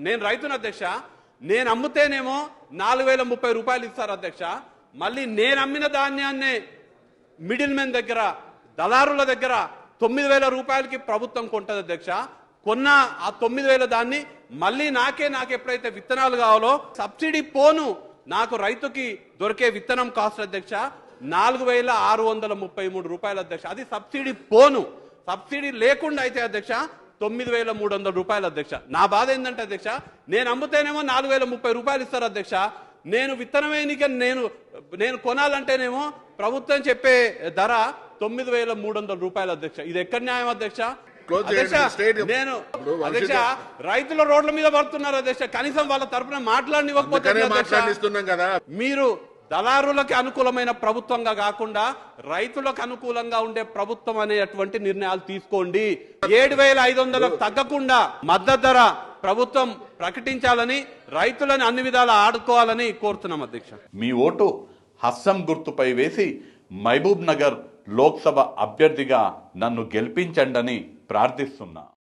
నేను రైతును అధ్యక్ష. నేను అమ్ముతేనేమో నాలుగు వేల ముప్పై రూపాయలు ఇస్తారు అధ్యక్ష. మళ్ళీ నేను అమ్మిన ధాన్యాన్నే మిడిల్ మెన్ దగ్గర దళారుల దగ్గర తొమ్మిది వేల రూపాయలకి ప్రభుత్వం కొంటది అధ్యక్ష. కొన్న ఆ తొమ్మిది వేల దాన్ని మళ్ళీ నాకే నాకు ఎప్పుడైతే విత్తనాలు కావాలో సబ్సిడీ పోను నాకు రైతుకి దొరికే విత్తనం కాస్ట్ అధ్యక్ష. నాలుగు వేల ఆరు వందల ముప్పై మూడు రూపాయలు అధ్యక్ష. అది సబ్సిడీ పోను. సబ్సిడీ లేకుండా అయితే అధ్యక్ష తొమ్మిది వేల మూడు వందల రూపాయలు అధ్యక్ష. నా బాధ ఏంటంటే అధ్యక్ష నేను అమ్ముతేనేమో నాలుగు వేల ముప్పై రూపాయలు ఇస్తారు అధ్యక్ష. నేను విత్తనమేనిక నేను నేను కొనాలంటేనేమో ప్రభుత్వం చెప్పే ధర తొమ్మిది వేల మూడు వందల రూపాయలు అధ్యక్ష. ఇది ఎక్కడ న్యాయం అధ్యక్ష. నేను అధ్యక్ష రైతుల రోడ్ల మీద పడుతున్నారు అధ్యక్ష. కనీసం వాళ్ళ తరపున మాట్లాడనివ్వకపోతే మీరు దళారులకు అనుకూలమైన ప్రభుత్వంగా కాకుండా రైతులకు అనుకూలంగా ఉండే ప్రభుత్వం అనేటువంటి నిర్ణయాలు తీసుకోండి. ఏడు వేల ఐదు వందలకు తగ్గకుండా మద్దతు ధర ప్రభుత్వం ప్రకటించాలని రైతులను అన్ని విధాలా ఆడుకోవాలని కోరుతున్నాం అధ్యక్ష. మీ ఓటు హస్సం గుర్తుపై వేసి మహబూబ్ నగర్ లోక్సభ అభ్యర్థిగా నన్ను గెలిపించండని ప్రార్థిస్తున్నా.